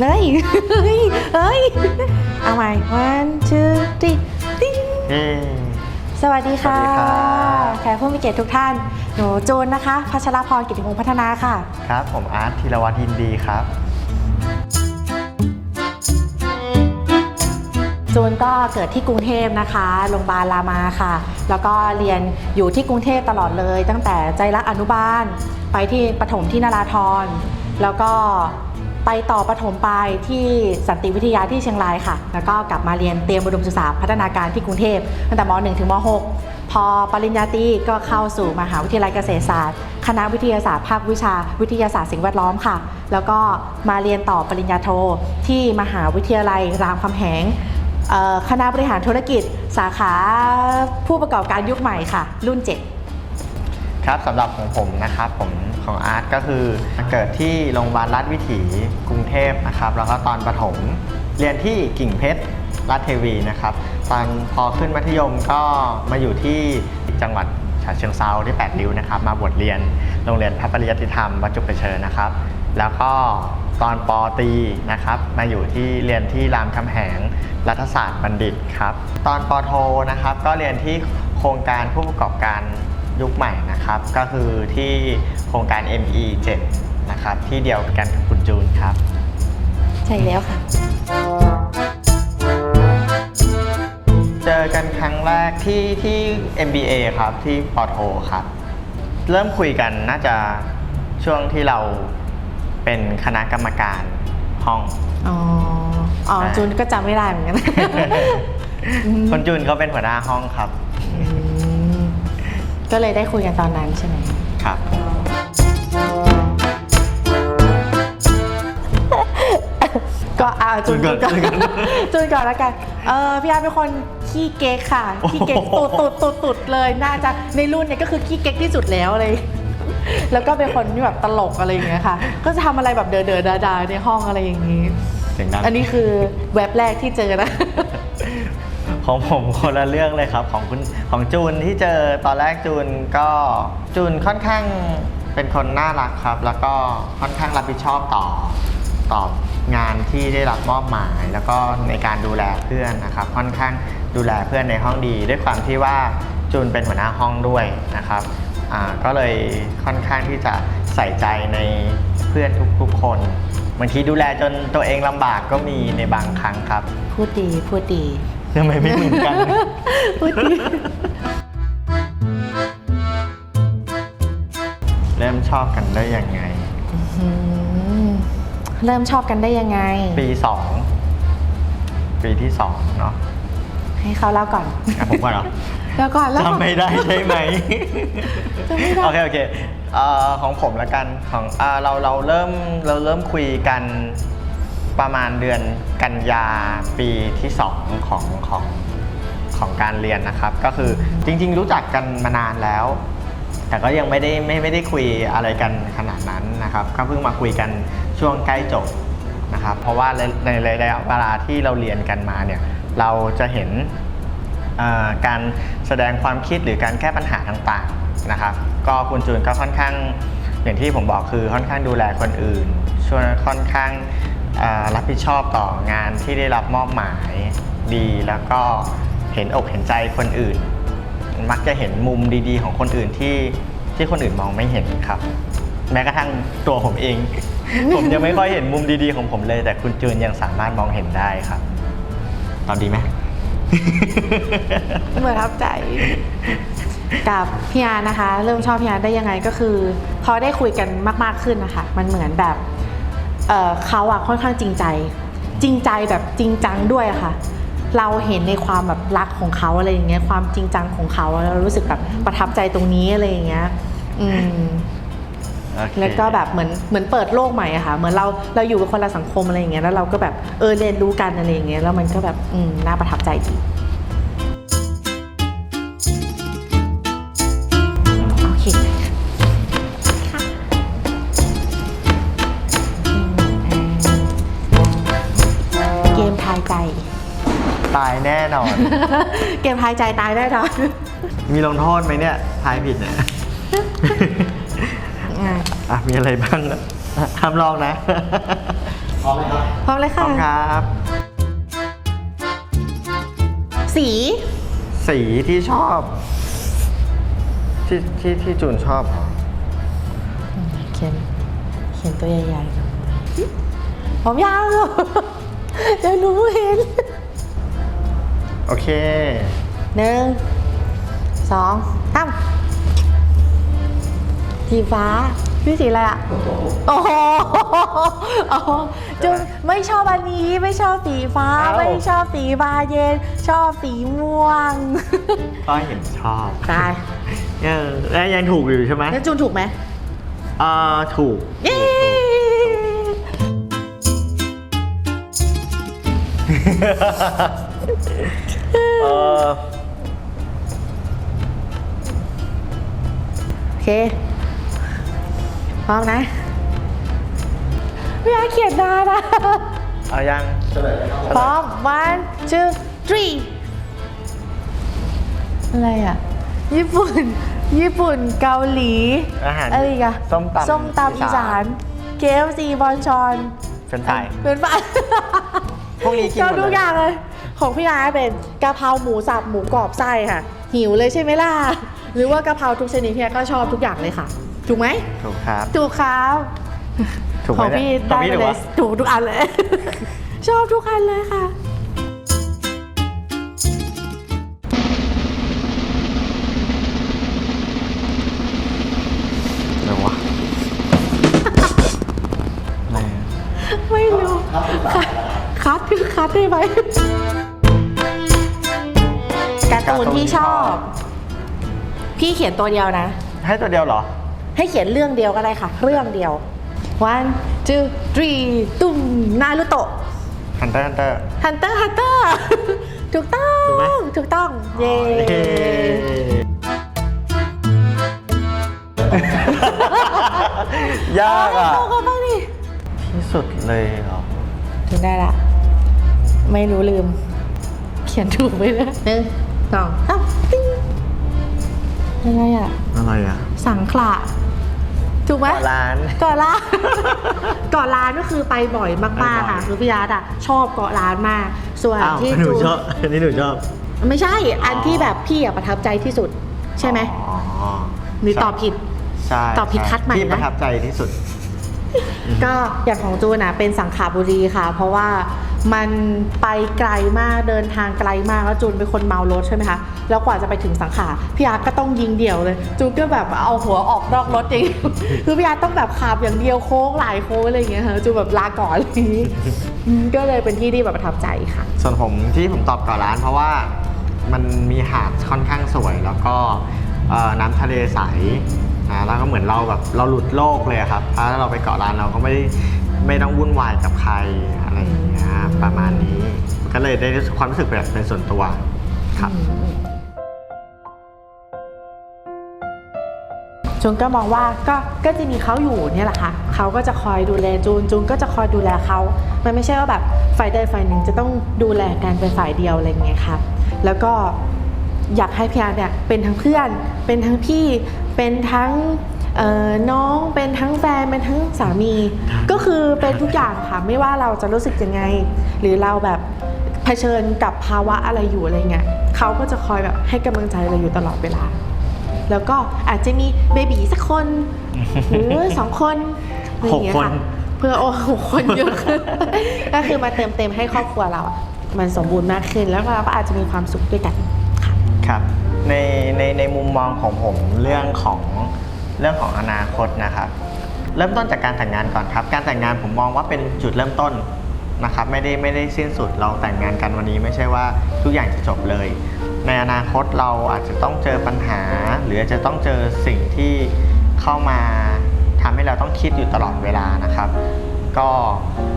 เฮ้ยเฮ้ยเฮ้ยเอาใหม่ one two three ติ๊งเย้สวัสดีค่ะสวัสดีครับ แขกผู้มีเกียรติทุกท่าน หนูจูนนะคะ พัชรพรกิติพงศ์พัฒนาค่ะ ครับผมอาร์ตธีรวัตรยินดีครับ จูนก็เกิดที่กรุงเทพนะคะโรงพยาบาลรามาค่ะ แล้วก็เรียนอยู่ที่กรุงเทพตลอดเลย ตั้งแต่ใจรักอนุบาล ไปที่ประถมที่นาราธรแล้วก็ ไปต่อประถมปลายที่สันติวิทยาที่เชียงรายค่ะ แล้วก็กลับมาเรียนเตรียมอุดมศึกษาพัฒนาการที่กรุงเทพตั้งแต่ม .1 ถึงม .6 พอปริญญาตรีก็เข้าสู่มหาวิทยาลัยเกษตรศาสตร์ คณะวิทยาศาสตร์ภาควิชา วิทยาศาสตร์สิ่งแวดล้อมค่ะ แล้วก็มาเรียนต่อปริญญาโทที่มหาวิทยาลัยรามคำแหงคณะบริหารธุรกิจ สาขาผู้ประกอบการยุคใหม่ค่ะ รุ่น 7 ครับสำหรับของผมนะครับผม ของอาร์ตก็คือเกิดที่โรงพยาบาลราชวิถีกรุงเทพนะครับแล้วก็ตอนประถมเรียนที่กิ่งเพชรราชเทวีนะครับ ตอนพอขึ้นมัธยมก็มาอยู่ที่จังหวัดฉะเชิงเซาที่ 8 ริ้วนะครับ มาบวชเรียนโรงเรียนพระปริยติธรรมวัดจุกเชิญนะครับ แล้วก็ตอนปอตีนะครับ มาอยู่ที่เรียนที่รามคำแหงรัฐศาสตร์บัณฑิตครับ ตอนปอโทนะครับ ก็เรียนที่โครงการผู้ประกอบการ ยุคใหม่นะครับ ก็คือที่โครงการ ME 7นะครับ ที่เดียวกันกับคุณจูนครับ ใช่แล้วค่ะ เจอกันครั้งแรกที่ที่ MBA ครับที่ปอโทครับ เริ่มคุยกันน่าจะช่วงที่เราเป็นคณะกรรมการห้อง อ๋อ อ๋ออ่าจูนก็จำไม่ได้เหมือนกันอืมคนจูนเขาเป็นหัวหน้าห้องครับอืม ก็เลยได้คุยกันตอนนั้นใช่ไหมครับ ก็อาจูนจูนก่อนจูนก่อนจูนก่อนแล้วกันเออพี่อาร์ตเป็นคนขี้เก๊กค่ะขี้เก๊กตุดตุดตุดตุดเลยน่าจะในรุ่นเนี่ยก็คือขี้เก๊กที่สุดแล้วเลย แล้วก็เป็นคนที่แบบตลกอะไรอย่างเงี้ยค่ะ ก็จะทำอะไรแบบเดอเดอดาดาในห้องอะไรอย่างงี้เสียงดังอันนี้คือเว็บแรกที่เจอนะของผมคนละเรื่องเลยครับ ของคุณ ของจูนที่เจอตอนแรกจูนก็จูนค่อนข้างเป็นคนน่ารักครับ แล้วก็ค่อนข้างรับผิดชอบต่อต่องานที่ได้รับมอบหมาย แล้วก็ในการดูแลเพื่อนนะครับ ค่อนข้างดูแลเพื่อนในห้องดี ด้วยความที่ว่าจูนเป็นหัวหน้าห้องด้วยนะครับอ่าก็เลยค่อนข้างที่จะใส่ใจในเพื่อนทุกๆคนบางทีดูแลจนตัวเองลำบากก็มีในบางครั้งครับ พูดดีพูดดี ทำไมไม่เหมือนกันพูดดีเริ่มชอบกันได้ยังไงอืมเริ่มชอบกันได้ยังไง ปีสอง ปีที่สองเนาะให้เขาเล่าก่อนอะผมก่อนเหรอ แล้วก่อนแล้วก่อน จำไม่ได้ใช่ไหม จำไม่ได้ โอเคโอเคเอ่อของผมละกันของอ่าเราเราเริ่มเราเริ่มคุยกัน ประมาณเดือนกันยาปีที่สองของของของการเรียนนะครับ ก็คือจริง ๆ รู้จักกันมานานแล้ว แต่ก็ยังไม่ได้ไม่ไม่ได้คุยอะไรกันขนาดนั้นนะครับ ก็เพิ่งมาคุยกันช่วงใกล้จบนะครับ เพราะว่าในในระยะเวลาที่เราเรียนกันมาเนี่ยเราจะเห็นการแสดงความคิดหรือการแก้ปัญหาต่างๆนะครับ ก็คุณจูนก็ค่อนข้างอย่างที่ผมบอกคือค่อนข้างดูแลคนอื่นช่วยค่อนข้าง รับผิดชอบต่องานที่ได้รับมอบหมายดีแล้วก็เห็นอกเห็นใจคนอื่น มักจะเห็นมุมดีๆ ของคนอื่นที่ที่คนอื่นมองไม่เห็นครับ แม้กระทั่งตัวผมเอง ผมยังไม่ค่อยเห็นมุมดีๆของผมเลย แต่คุณจูนยังสามารถมองเห็นได้ครับตอบดีไหมประทับใจ กับพี่อานะคะ เริ่มชอบพี่อาได้ยังไงก็คือ พอได้คุยกันมาก ๆขึ้นนะคะ มันเหมือนแบบ เอ่อเขาอะค่อนข้างจริงใจ จริงใจแบบจริงจังด้วยอะค่ะ เราเห็นในความแบบรักของเขาอะไรอย่างเงี้ยความจริงจังของเขาเรารู้สึกแบบประทับใจตรงนี้อะไรอย่างเงี้ยอืมโอเคแล้วก็แบบเหมือนเหมือนเปิดโลกใหม่อะค่ะ เหมือนเราเราอยู่กับคนละสังคมอะไรอย่างเงี้ยแล้วเราก็แบบเออเรียนรู้กันอะไรอย่างเงี้ยแล้วมันก็แบบอืมน่าประทับใจดี มทายใจ ตายแน่นอน เกมทายใจตายได้นอนมีลงโทษไหมเนี่ยทายผิดเนี่ย อะอะมีอะไรบ้างอะห้ามลองนะพร้อมไหมครับพร้อมเลยพร้อค่ะมครับ สีสีที่ชอบ ที่ที่ที่จูนชอบเหรอเขียนเขียนตัวใหญ่ๆผมยาว เดี๋ยวหนูเห็นโอเค หนึ่งสองสามสีฟ้าพี่สีอะไรอะ โอ้โหโอ้โหจุนไม่ชอบอันนี้ไม่ชอบสีฟ้า เอ้า ไม่ชอบสีบาเย็น ชอบสีม่วงก็เห็นชอบตายเออแล้วยังถูกอยู่ใช่ไหมแล้วจูนถูกไหมเออถูก เย้ เออโอเค พร้อมนะพี่อาเขียนได้นะ เอายังเฉลยไหมครับพร้อม one two three อะไรอะ ญี่ปุ่น ญี่ปุ่นเกาหลีอาหารอะไรอีกอะส้มตำส้มตำอีสาน KFC บอลชอน เป็นไฟเป็นไฟ พวกนี้กินหมดเลยชอบทุกอย่างเลย ของพี่อาเป็นกะเพราหมูสับหมูกรอบไส้ค่ะ หิวเลยใช่ไหมล่ะ หรือว่ากะเพราทุกชนิดพี่อาก็ชอบทุกอย่างเลยค่ะ ถูกไหม ถูกครับ ถูกครับถูกไหขมองพี่เนี่ยได้ของพี่ไปถูกเลปะยถูกทุกอันเลย ชอบทุกอันเลยค่ะ คัดคือคัดได้ไหมการ์ตูนที่ชอบ พี่เขียนตัวเดียวนะ ให้ตัวเดียวเหรอ ให้เขียนเรื่องเดียวก็ได้ค่ะ เรื่องเดียว one two three ตุ้มนารุโตะ ฮันเตอร์ฮันเตอร์ ฮันเตอร์ฮันเตอร์ถูกต้อง ถูกไหม ถูกต้อง เย้ยากอะ เอาเข้าบ้างดิที่สุดเลยเหรอ ถึงได้ละ ไม่รู้ลืม เขียนถูกไหมนะหนึ่งสองสามติ้งอะไรอะ อะไรอะ สังขละถูกไหมเกาะล้านเกาะล้านเกาะล้านก็คือไปบ่อยมากๆค่ะไปบ่อยคือพี่อาร์ตอะชอบเกาะล้านมาก ส่วนอ้าวที่หนูจูนชอบอันนี้หนูชอบ ไม่ใช่อันที่แบบพี่อะประทับใจที่สุด ใช่ไหมอ๋อหรือตอบผิดใช่ตอบผิดคัดใหม่ที่นะประทับใจที่สุด ก็อย่างของจูนนะเป็นสังขาบุรีค่ะ เพราะว่ามันไปไกลมากเดินทางไกลมากแล้วจูนเป็นคนเมารถใช่ไหมคะแล้วกว่าจะไปถึงสังขาพี่อาร์ตก็ต้องยิงเดี่ยวเลย จูนก็แบบเอาหัวออกนอกรถเองคือพี่อาร์ตต้องแบบขับอย่างเดียวโค้งหลายโค้งอะไรอย่างเงี้ยค่ะจูนแบบลาก่อนอะไรอย่างงี้ก็เลยเป็นที่ที่แบบประทับใจค่ะ ส่วนผมที่ผมตอบเกาะล้านเพราะว่ามันมีหาดค่อนข้างสวย แล้วก็น้ำทะเลใส นะแล้วก็เหมือนเราแบบเราหลุดโลกเลยครับถ้าเราไปเกาะล้านเราก็ไม่ได้ไม่ต้องวุ่นวายกับใครอะไรอย่างเงี้ยประมาณนี้ ก็เลยได้รู้สึกความรู้สึกแบบเป็นส่วนตัวครับ จูนก็มองว่าก็ก็จะมีเขาอยู่เนี่ยแหละค่ะเขาก็จะคอยดูแลจูนจูนก็จะคอยดูแลเขามันไม่ใช่ว่าแบบฝ่ายใดฝ่ายหนึ่งจะต้องดูแลกันเป็นฝ่ายเดียวอะไรอย่างเงี้ยค่ะแล้วก็อยากให้พี่อาร์ตเนี่ยเป็นทั้งเพื่อนเป็นทั้งพี่ เป็นทั้งเอ่อน้องเป็นทั้งแฟนเป็นทั้งสามี ก็คือเป็นทุกอย่างค่ะไม่ว่าเราจะรู้สึกยังไง หรือเราแบบเผชิญกับภาวะอะไรอยู่อะไรเงี้ยเขาก็จะคอยแบบให้กำลังใจเราอยู่ตลอดเวลา แล้วก็อาจจะมีเบบีสักคนหรือสองคนอะไรอย่างเงี้ยหกคนค่ะเพื่อโอ้หกคนเยอะขึ้นก็คือมาเติมเต็มให้ครอบครัวเราอะมันสมบูรณ์มากขึ้นแล้วเราก็อาจจะมีความสุขด้วยกันค่ะครับ ในในในมุมมองของผมเรื่องของเรื่องของอนาคตนะครับ เริ่มต้นจากการแต่งงานก่อนครับ การแต่งงานผมมองว่าเป็นจุดเริ่มต้นนะครับ ไม่ได้ไม่ได้สิ้นสุดเราแต่งงานกันวันนี้ไม่ใช่ว่าทุกอย่างจะจบเลย ในอนาคตเราอาจจะต้องเจอปัญหา หรืออาจจะต้องเจอสิ่งที่เข้ามาทำให้เราต้องคิดอยู่ตลอดเวลานะครับ ก็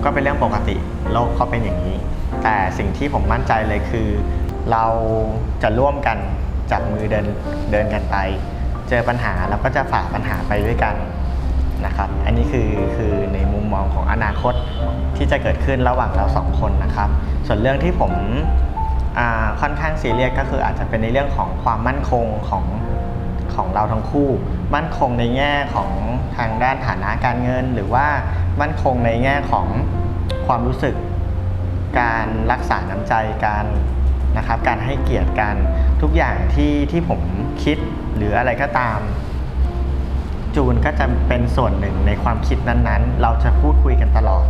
ก็เป็นเรื่องปกติโลกเขาเป็นอย่างนี้ แต่สิ่งที่ผมมั่นใจเลยคือ เราจะร่วมกัน จับมือเดินเดินกันไป เจอปัญหาเราก็จะฝ่าปัญหาไปด้วยกันนะครับ อันนี้คือคือในมุมมองของอนาคตที่จะเกิดขึ้นระหว่างเราสองคนนะครับ ส่วนเรื่องที่ผมค่อนข้างซีเรียสก็คืออาจจะเป็นในเรื่องของความมั่นคงของของเราทั้งคู่ มั่นคงในแง่ของทางด้านฐานะการเงิน หรือว่ามั่นคงในแง่ของความรู้สึก การรักษาน้ำใจการ นะครับ การให้เกียรติกันทุกอย่างที่ที่ผมคิดหรืออะไรก็ตาม จูนก็จะเป็นส่วนหนึ่งในความคิดนั้นๆ เราจะพูดคุยกันตลอด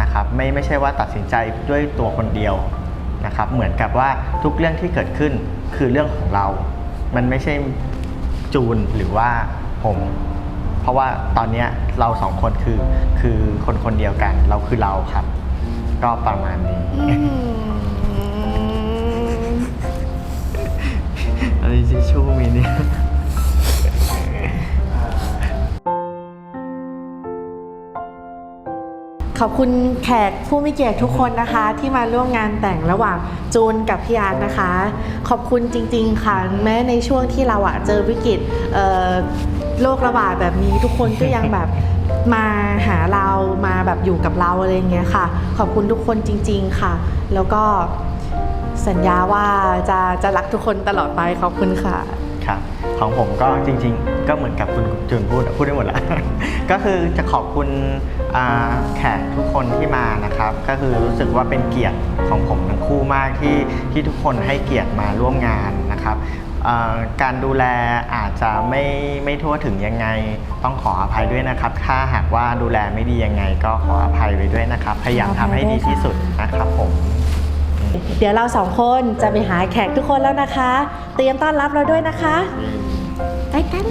นะครับ ไม่ไม่ใช่ว่าตัดสินใจด้วยตัวคนเดียวนะครับ เหมือนกับว่าทุกเรื่องที่เกิดขึ้นคือเรื่องของเรา มันไม่ใช่จูนหรือว่าผม เพราะว่าตอนนี้เราสองคนคือคือคนคนเดียวกัน เราคือเราครับ ก็ประมาณนี้ อันนี้ทิชชู่มีเนี่ยขอบคุณแขกผู้มีเกียรติทุกคนนะคะ ที่มาร่วมงานแต่งระหว่างจูนกับพี่อาร์ตนะคะ ขอบคุณจริงๆค่ะแม้ในช่วงที่เราอะเจอวิกฤตโรคระบาดแบบนี้ทุกคนก็ยังแบบ มาหาเรามาแบบอยู่กับเราอะไรเงี้ยค่ะ ขอบคุณทุกคนจริง ๆค่ะ แล้วก็สัญญาว่าจะจะรักทุกคนตลอดไปขอบคุณค่ะ ครับของผมก็จริงๆ ก็เหมือนกับคุณจูนพูดอะพูดได้หมดล้วก็คือจะขอบคุณอ่าแขกทุกคนที่มานะครับ ก็คือรู้สึกว่าเป็นเกียรติของผมทั้งคู่มากที่ที่ทุกคนให้เกียรติมาร่วมงานนะครับ การดูแลอาจจะไม่ไม่ทั่วถึงยังไง ต้องขออภัยด้วยนะครับ ถ้าหากว่าดูแลไม่ดียังไง ก็ขออภัยไว้ด้วยนะครับ พยายามทำให้ดีที่สุดนะครับผม เดี๋ยวเราสองคนจะไปหาแขกทุกคนแล้วนะคะ เตรียมต้อนรับเราด้วยนะคะ ไปกัน